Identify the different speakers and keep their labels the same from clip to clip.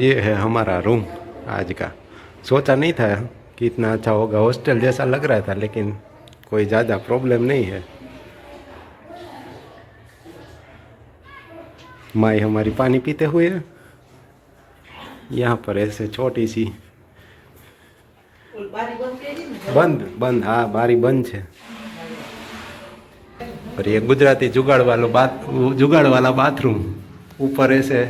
Speaker 1: ये है हमारा रूम आज का। सोचा नहीं था कि इतना अच्छा होगा। हॉस्टल जैसा लग रहा था, लेकिन कोई ज़्यादा प्रॉब्लम नहीं है। माई हमारी पानी पीते हुए यहाँ पर ऐसे छोटी सी बंद बंद हाँ बारी बंद है। और ये गुजराती जुगाड़ वाला बात, जुगाड़ वाला बाथरूम ऊपर ऐसे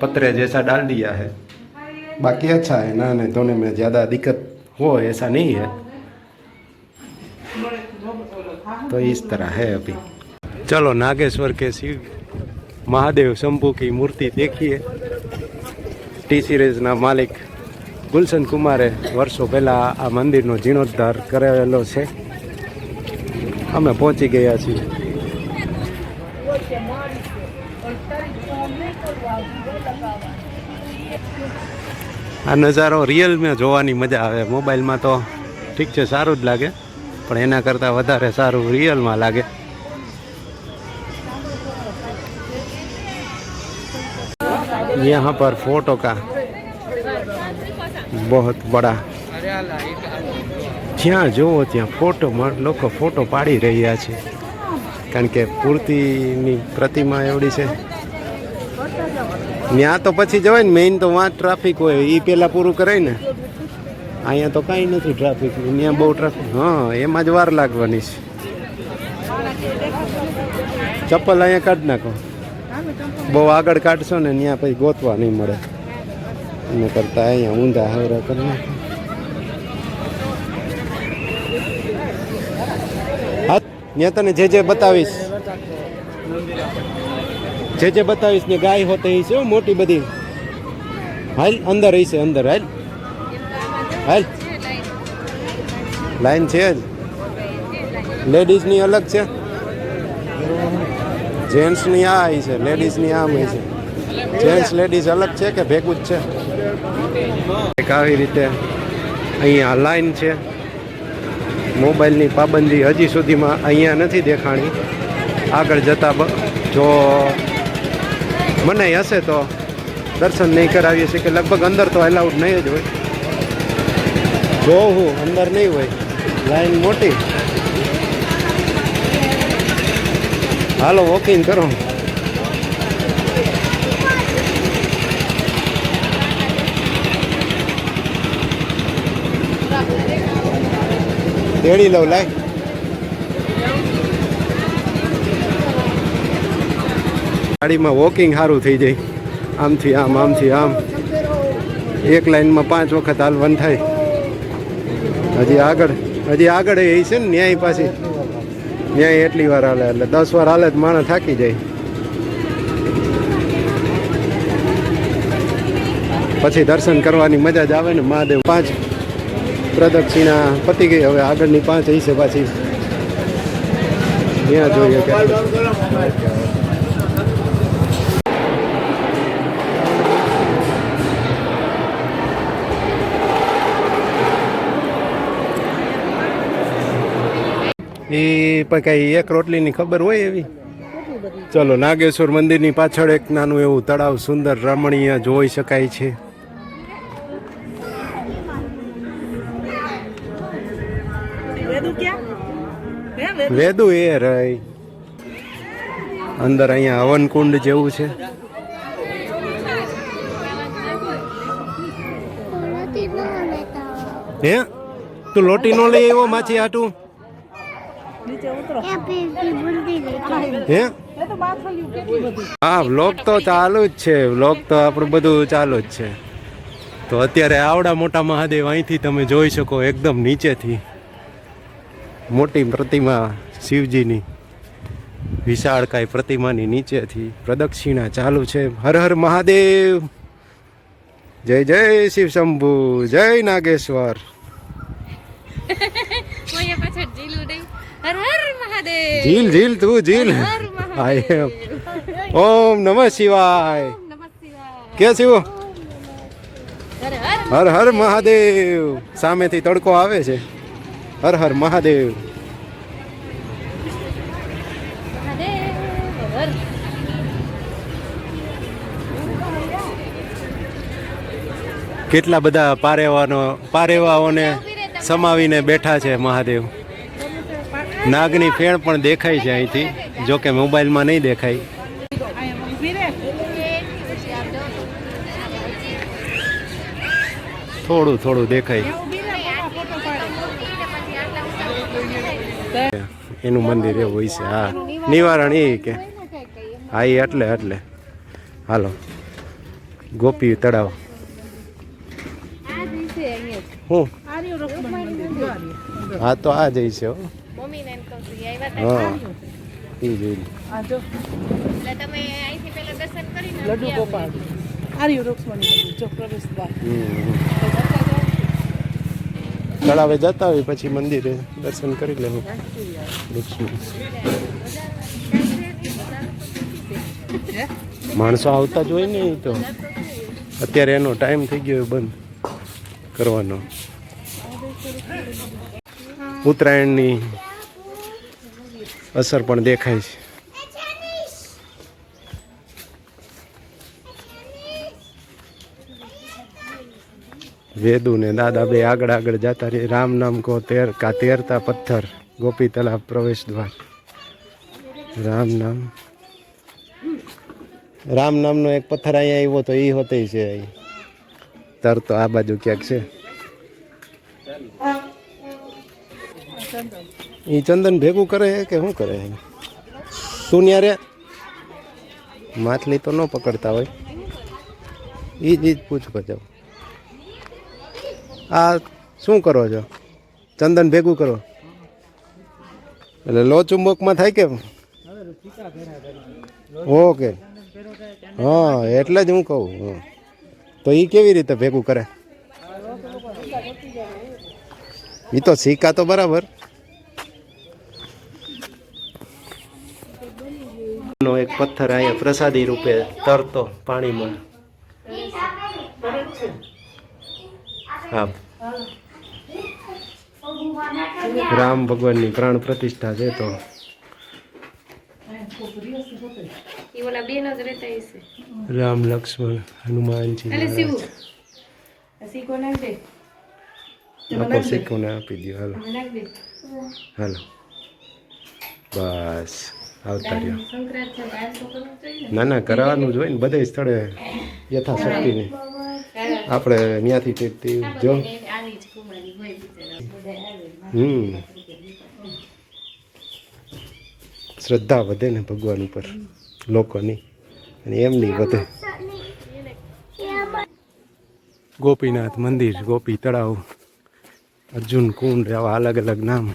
Speaker 1: पतरे जैसा डाल दिया है बाकी अच्छा है नहाने धोने में ज़्यादा दिक्कत हो ऐसा नहीं है तो इस तरह है अभी चलो नागेश्वर के शिव महादेव शंभू की मूर्ति देखिए ટી સિરીઝના માલિક ગુલશન કુમારે વર્ષો પહેલાં આ મંદિરનો જીર્ણોદ્ધાર કરેલો છે અમે પહોંચી ગયા છીએ આ નજારો રિયલમાં જોવાની મજા આવે મોબાઈલમાં તો ઠીક છે સારું જ લાગે પણ એના કરતાં વધારે સારું રિયલમાં લાગે यहाँ पर फोटो का बहुत बड़ा જ્યાં જોવો ત્યાં ફોટો લોકો ફોટો પાડી રહ્યા છે કારણ કે પૂર્તિની પ્રતિમા એવડી છે ત્યાં તો પછી જવાય ને મેઇન તો વાં ટ્રાફિક હોય એ પહેલાં પૂરું કરાય ને. અહીંયા તો કાંઈ નથી ટ્રાફિક ત્યાં બહુ ટ્રાફિક હા, એમાં જ વાર લાગવાની છે. ચપ્પલ અહીંયા કાઢી નાખો. બહુ આગળ કાઢશો ને ત્યાં પછી ગોતવા નહીં મળે. એના કરતાં અહીંયા ઊંધા હવરા કરી નાખો. ત્યાં તને જે જે બતાવીશ. જે જે બતાવીશ ને ગાય હોતે છે મોટી બધી. હાલ, અંદર હશે અંદર, હાલ. હાલ. લાઈન છે જ. લેડીઝની અલગ છે. જેન્ટ્સની આ આવી છે, લેડીઝની આમ આવી છે. જેન્ટ્સ, લેડીઝ અલગ છે કે ભેગું જ છે? આવી રીતે અહીંયા લાઈન છે. મોબાઈલની પાબંદી હજી સુધીમાં અહીંયા નથી દેખાણી. આગળ જતા જો મને હશે તો દર્શન નહીં કરાવીએ છીએ કે લગભગ અંદર તો એલાઉડ નહીં જ હોય. હું અંદર નહીં હોય લાઈન મોટી. હાલો વોકિંગ કરો. તેડી લઉં, લાય. ગાડીમાં વોકિંગ સારું થઈ જાય. આમથી આમ આમથી આમ. એક લાઈનમાં પાંચ વખત હાલવન થાય. હજી આગળ હજી આગળ એ છે ને ન્યાય પાછી. ન્યાય એટલી વાર હાલે, એટલે દસ વાર હાલે તો માણસ થાકી જાય. પછી દર્શન કરવાની મજા જ આવે ને મહાદેવ પાંચ. પ્રદક્ષિણા પતી ગઈ, હવે આગળની પાંચ હશે પાછી. ત્યાં જોઈએ કે એ પણ કઈ એક રોટલીની ખબર હોય એવી? ચલો નાગેશ્વર મંદિરની પાછળ એક નાનું એવું તળાવ સુંદર રમણીય જોઈ શકાય છે.
Speaker 2: વેદુ
Speaker 1: એ રહી. અંદર અહીંયા હવનકુંડ જેવું છે. હે? તું લોટી નો લઈ આવ્યો માછી આટું
Speaker 2: નીચે ઉતરો.
Speaker 1: હે?
Speaker 2: એ તો બાથળિયું કેટલી બધી?
Speaker 1: હા વ્લોગ તો ચાલુ જ છે. વ્લોગ તો આપણું બધું ચાલુ જ છે. તો અત્યારે આવડા મોટા મહાદેવ અહીંથી તમે જોઈ શકો એકદમ નીચેથી. મોટી પ્રતિમા શિવજીની. વિશાળકાય પ્રતિમાની નીચેથી. પ્રદક્ષિણા ચાલુ છે. હર હર મહાદેવ. જય જય શિવ શંભુ. જય નાગેશ્વર.
Speaker 3: હર હર મહાદેવ.
Speaker 1: જીલ જીલ તું આઈ એમ. ઓમ નમઃ શિવાય. કે શિવ?
Speaker 3: હર હર
Speaker 1: મહાદેવ. સામેથી તડકો આવે છે. હર હર મહાદેવ. કેટલા બધા પારેવાનો પારેવાઓને સમાવીને બેઠા છે મહાદેવ. નાગની ફેણ પણ દેખાય છે અહીંથી જો કે મોબાઈલમાં નહીં દેખાય. થોડું થોડું દેખાય. એનું મંદિર એવું હોય છે હા. નિવારણ એ કે. હા એ એટલે એટલે. હાલો. ગોપી તળાવ. હું. હા તો આ જઈ છે હો.
Speaker 3: મમ્મીને એમ કહું છું, એ આવ્યા
Speaker 1: હા એ જોઈ
Speaker 2: લડ્ડુ ગોપાલ.
Speaker 1: તળાવે જતા હોય પછી મંદિરે દર્શન કરી લેવું માણસો આવતા જ હોય ને તો અત્યારે એનો ટાઈમ થઈ ગયો બંધ કરવાનો ઉત્તરાયણની અસર પણ દેખાય છે. વેદુ ને દાદા બે આગળ આગળ જતા રહે. રામ નામ કો તેર કા તેરતા પથ્થર. ગોપી તલાવ પ્રવેશ દ્વાર. રામ નામ. રામ નામનો એક પથ્થર અહીંયા આવ્યો તો એ હોતે છે. તર તો આ બાજુ ક્યાંક છે. એ ચંદન ભેગું કરે કે શું કરે? તું ન્યારે માછલી તો ન પકડતા હોય. એ જ જ પૂછવા છો આ શું કરો છો? ચંદન ભેગું કરો. એટલે લો ચુંબકમાં થાય કેમ ઓકે. હા, એટલે જ હું કહું. તો એ કેવી રીતે ભેગું કરે? એ તો સિક્કા તો બરાબર. નો એક પથ્થર અહીંયા પ્રસાદી રૂપે તરતો પાણીમાં હા. રામ ભગવાનની પ્રાણ પ્રતિષ્ઠા છે તો. રામ લક્ષ્મણ હનુમાનજી આપો શીખોને આપી દો હાલો. હાલો. બસ. આવતા રહ્યો ના. ના કરાવવાનું જ હોય ને બધે સ્થળે યથાશક્તિને. આપણે ત્યાંથી તે જો. હમ. શ્રદ્ધા વધે ને ભગવાન ઉપર લોકોની અને એમની વધે. ગોપીનાથ મંદિર ગોપી તળાવ અર્જુન કુંડ આવા અલગ અલગ નામ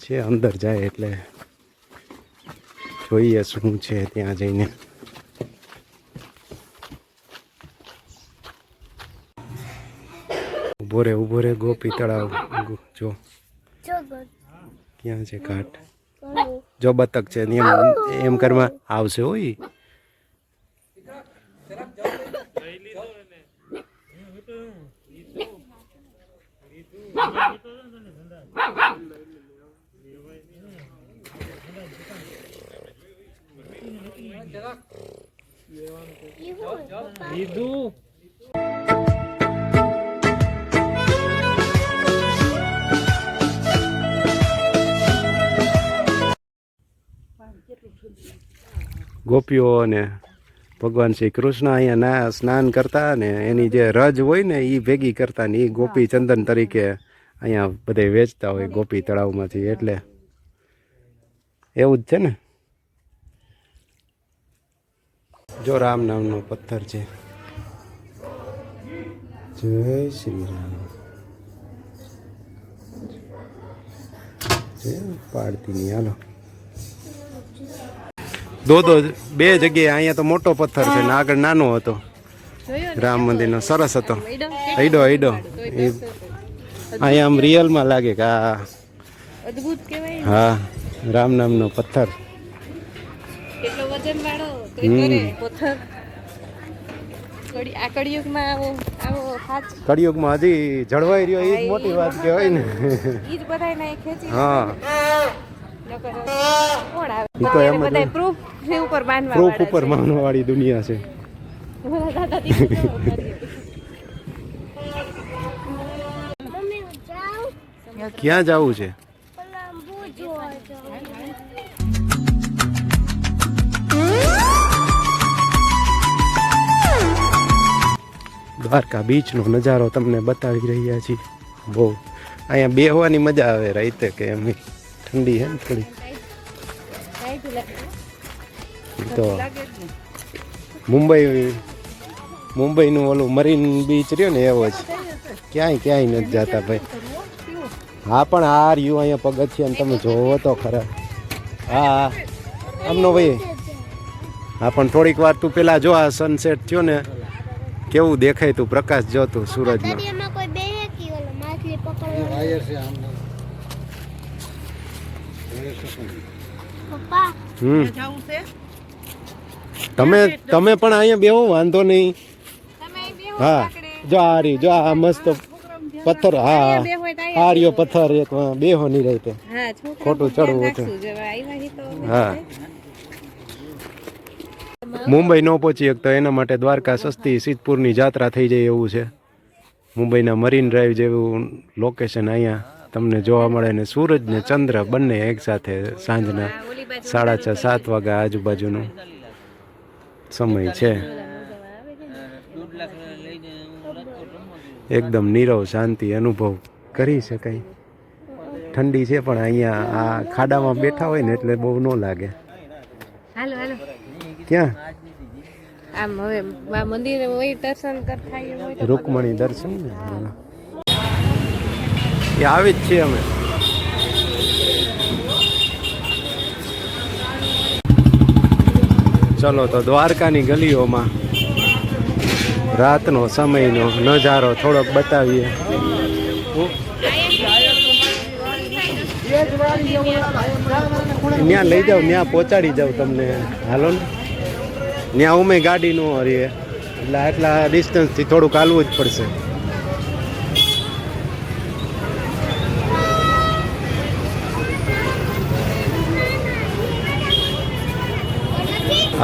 Speaker 1: છે અંદર જાય એટલે જોઈએ શું છે ત્યાં જઈને. ઊભો રે ઊભો રે ગોપી તળાવ. જો. ક્યાં છે ઘાટ? જો બતક છે એમ એમ કરવા આવશે હોય. ગોપીઓ અને ભગવાન શ્રી કૃષ્ણ અહીંયા ના સ્નાન કરતા ને એની જે રજ હોય ને એ ભેગી કરતા ને એ ગોપી ચંદન તરીકે અહીંયા બધે વેચતા હોય ગોપી તળાવમાંથી એટલે એવું જ છે ને જો રામ નામનો પથ્થર છે. જય શ્રી રામ. પાડતીની હાલો. દો દો બે જગ્યાએ અહીંયા તો મોટો પથ્થર છે ને આગળ નાનો હતો. રામ મંદિરનો સરસ હતો. હૈડો હૈડો એ અહીંયા આમ રિયલમાં લાગે કે આ હા રામ નામનો પથ્થર.
Speaker 3: વજન વાળો તો
Speaker 1: હજી જળવાઈ રહ્યો એ મોટી વાત કહેવાય ને. હા. તો
Speaker 3: ઉપર
Speaker 1: માનવા દુનિયા છે. ક્યાં જવું છે? દ્વારકા બીચનો નજારો તમને બતાવી રહ્યા છીએ. બહુ. અહીંયા બેહવાની મજા આવે રાતે કે એમની ઠંડી હે થોડી. તો મુંબઈ, મુંબઈનું ઓલું મરીન બીચ રહ્યો ને એવો જ. ક્યાંય ક્યાંય નથી જતા ભાઈ. હા, પણ આ રહ્યું અહીંયા પગથિયા તમે જોવો તો ખરા. હા હા. આમનો ભાઈ. હા, પણ થોડીક વાર તું પેલા જો આ સનસેટ થયો ને કેવું દેખાય તું? પ્રકાશ જોતું સૂરજમાં.
Speaker 4: દરિયામાં કોઈ બે કે ઓલો માછલી પકડવા? પપ્પા?
Speaker 1: હમ.
Speaker 2: જવું છે?
Speaker 1: તમે તમે પણ અહીંયા બેહો વાંધો નહીં. હા. જો આ રહી જો આ મસ્ત પથ્થર હા
Speaker 3: હા.
Speaker 1: આ રહ્યો પથ્થર એક બેહો નહીં રહી તે ખોટું ચડવું
Speaker 3: જો તો
Speaker 1: હા. મુંબઈ ન પહોંચી શકતો એના માટે દ્વારકા સસ્તી સિદ્ધપુરની જાત્રા થઈ જાય એવું છે. મુંબઈના મરીન ડ્રાઈવ જેવું લોકેશન અહીંયા તમને જોવા મળે ને સૂરજ ને ચંદ્ર બંને એકસાથે સાંજના સાડા છ સાત વાગ્યા આજુબાજુનો સમય છે. એકદમ નીરવ શાંતિ અનુભવ કરી શકાય. ઠંડી છે પણ અહીંયા આ ખાડામાં બેઠા હોય ને એટલે બહુ ન લાગે. ક્યાં?
Speaker 3: આમ હવે આ મંદિરે હોય દર્શન કરતા હોય તો
Speaker 1: રૂકમણી દર્શન? ને એ આવી જ છીએ અમે. ચલો તો દ્વારકાની ગલીઓમાં રાતનો સમયનો નજારો થોડોક બતાવીએ. ત્યાં લઈ જાઉં ત્યાં પહોંચાડી જાવ તમને. હાલો ને. ત્યાં ઉમે ગાડી ન હરીએ. એટલે આટલા ડિસ્ટન્સથી થોડુંક હાલવું જ પડશે.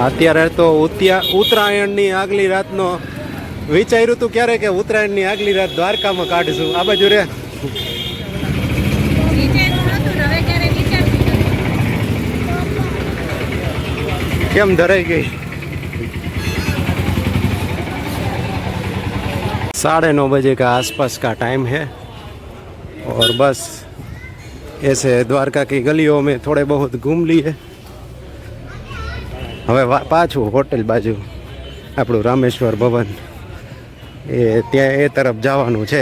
Speaker 1: અત્યારે તો ઉત્તરાયણની આગલી રાતનો વિચાર્યું તું ક્યારે કે ઉત્તરાયણની આગલી રાત દ્વારકામાં કાઢશું. આ બાજુ રે. કેમ ધરાઈ ગઈ? साढ़े नौ बजे का आसपास का टाइम है और बस ऐसे द्वारका की गलियों में थोड़े बहुत घूम लिए હવે વા- પાછું હોટેલ બાજુ આપણું રામેશ્વર ભવન એ ત્યાં એ તરફ જવાનું છે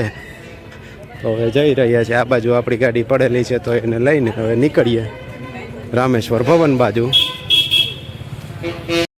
Speaker 1: તો હવે જઈ રહ્યા છે આ બાજુ આપણી ગાડી પડેલી છે તો એને લઈને હવે નીકળીએ રામેશ્વર ભવન બાજુ
Speaker 4: Thank